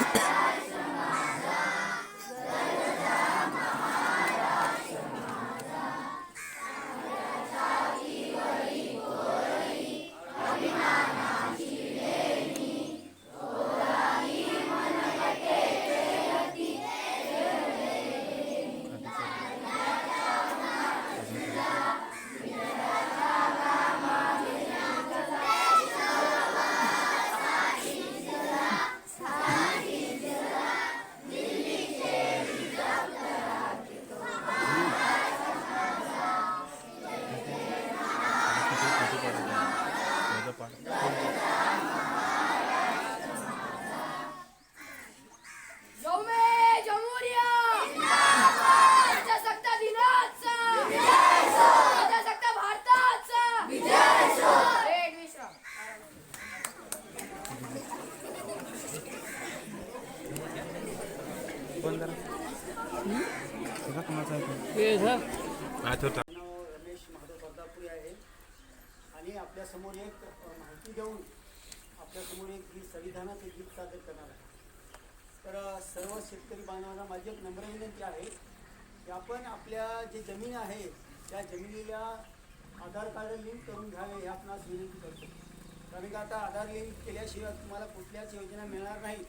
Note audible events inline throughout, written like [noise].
you [coughs] Ramesh Mahadev बर्दापुरी आहे. आणि आपल्यासमोर एक माहिती देऊन आपल्यासमोर एक गीत संविधानाचं गीत सादर करणार आहे. तर सर्व शेतकरी बांधवांना माझी एक नम्र विनंती आहे की आपण आपल्या जे जमीन आहे त्या जमिनीला आधार कार्ड लिंक करून घ्यावे हे आपणास विनंती करतो. कारण का आता आधार लिंक केल्याशिवाय तुम्हाला कुठल्याच योजना मिळणार नाही.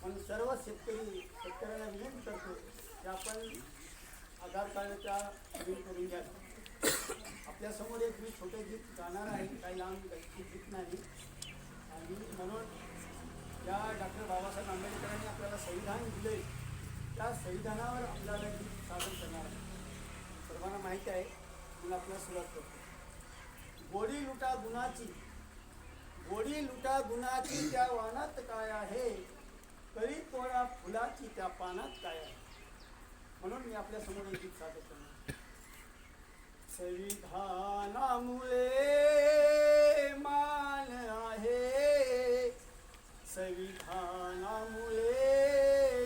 म्हणून सर्व शेतकरी शेतकऱ्यांना विनंती करतो की आपण आधार कार्डच्या लिंक करून घ्या. आपल्यासमोर एक मी छोटे गीत गाणार आहे. काही लांब खूप गीत नाही. आणि म्हणून ज्या डॉक्टर बाबासाहेब आंबेडकरांनी आपल्याला संविधान दिले त्या संविधानावर आपल्याला गीत सादर करणार आहे. सर्वांना माहिती आहे. म्हणून आपल्याला सुरुवात करतो. गोडी लुटा गुणाची गोडी लुटा गुणाची त्या वानात काय आहे? तरी कोणा फुलाची त्या पानात काय आहे? म्हणून मी आपल्यासमोर एक गीत सादर संविधानामुळे मान आहे. संविधानामुळे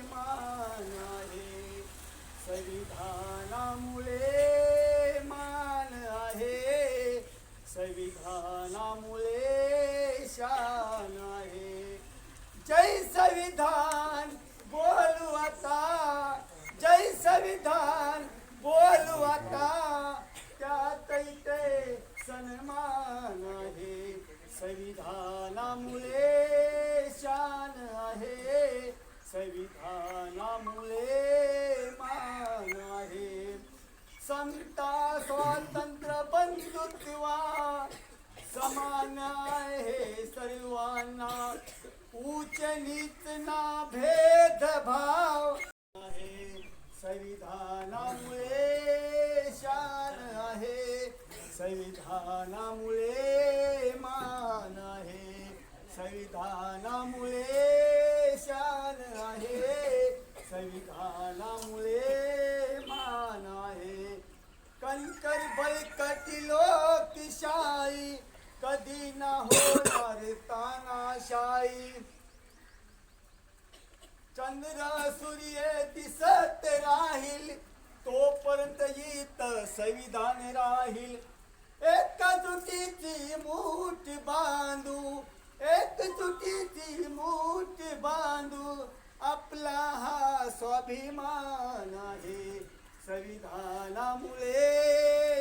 मान आहे. संविधानामुळे मान आहे. संविधानामुळे शान आहे. जय संविधान संविधान बोलू आता. त्यात सन्मान संविधानामुळे शान आहे. संविधानामुळे मान आहे. कणकर बळकटी लोकशाही कधी ना होणार तानाशाही. चंद्र सूर्य दिसत राहील तोपर्यंत येत संविधान राहील. एकजुटीची मूठ बांधू एकजुटीची मूठ बांधू आपला हा स्वाभिमान आहे. संविधानामुळे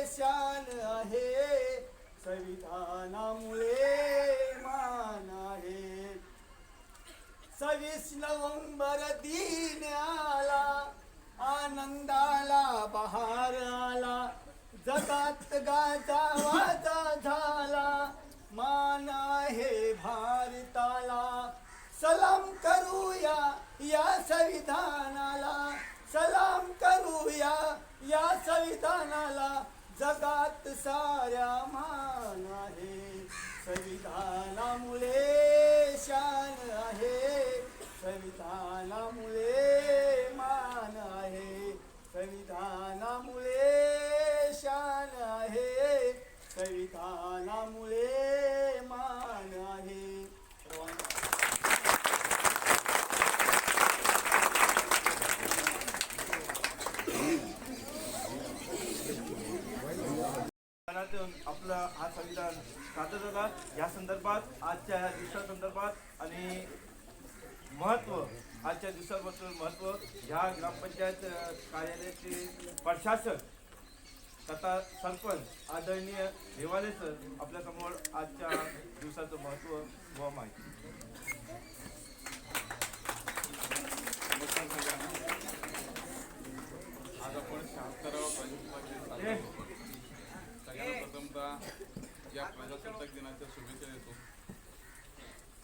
शान आहे. संविधानामुळे मान आहे. सव्वीस नोव्हेंबर दिन आला आनंदाला बहार आला. जगात गाजा सलाम करूया या संविधानाला. सलाम करूया या संविधानाला. जगात साऱ्या मान आहे. संविधानामुळे शान आहे. संविधानामुळे मान आहे संविधानामुळे शान आहे संविधानामुळे मान आहे सर्वांना संविधानातून आपलं हा संविधान सादर झाला. या संदर्भात आजच्या ह्या दिवसासंदर्भात आणि महत्त्व आजच्या दिवसाबद्दल महत्त्व ह्या ग्रामपंचायत कार्यालयाचे प्रशासक तथा सरपंच आदरणीय देवाले सर आपल्यासमोर आजच्या दिवसाचं महत्त्व व माहिती. आज आपण शहात्तरावा प्रजासत्ताक दिन साजरा करतो सगळ्यांना प्रथमतः या प्रजासत्ताक दिनाच्या शुभेच्छा देतो.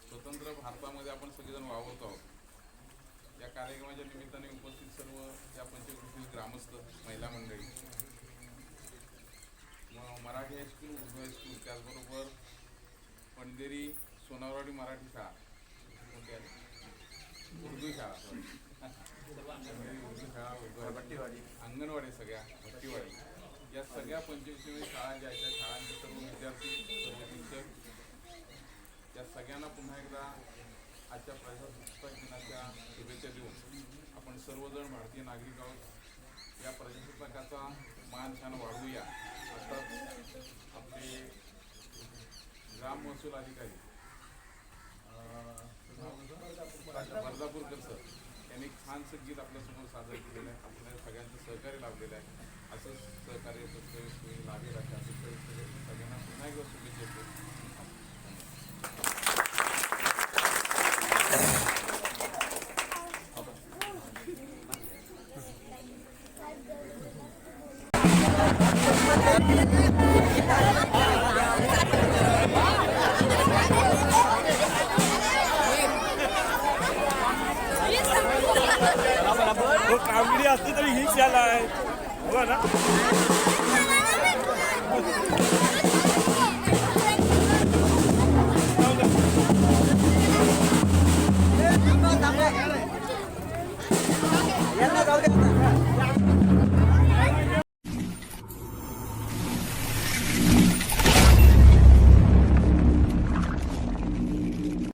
स्वतंत्र भारतामध्ये आपण सगळेजण वावरत आहोत. या कार्यक्रमाच्या निमित्ताने उपस्थित सर्व या पंचकृषीतील ग्रामस्थ महिला मंडळी. मराठी हायस्कूल उर्दू हायस्कूल त्याचबरोबर पंढेरी सोनारवाडी मराठी शाळा. [laughs] उर्दू शाळा उर्दू शाळा अंगणवाडी सगळ्या भट्टीवाडी. या सगळ्या पंचवीस शाळा ज्या आहेत त्या शाळांचे सर्व विद्यार्थी सर्व शिक्षक या सगळ्यांना पुन्हा एकदा आजच्या प्रजासत्ताक दिनाच्या शुभेच्छा देऊन आपण सर्वजण भारतीय नागरिक आहोत या प्रजासत्ताकाचा मान छान वाढवूया अर्थात आपले ग्राम महसूल अधिकारी बर्दापूरकर सर यांनी छानसं गीत आपल्यासमोर सादर केलेलं आहे. आपल्या सगळ्यांचं सहकार्य लाभलेलं आहे. असंच सहकार्य प्रत्येक लाभेल सगळ्यांना पुन्हा एकदा शुभेच्छा देतो. हो कामगिरी तरी हीच याला आहे. हो ना.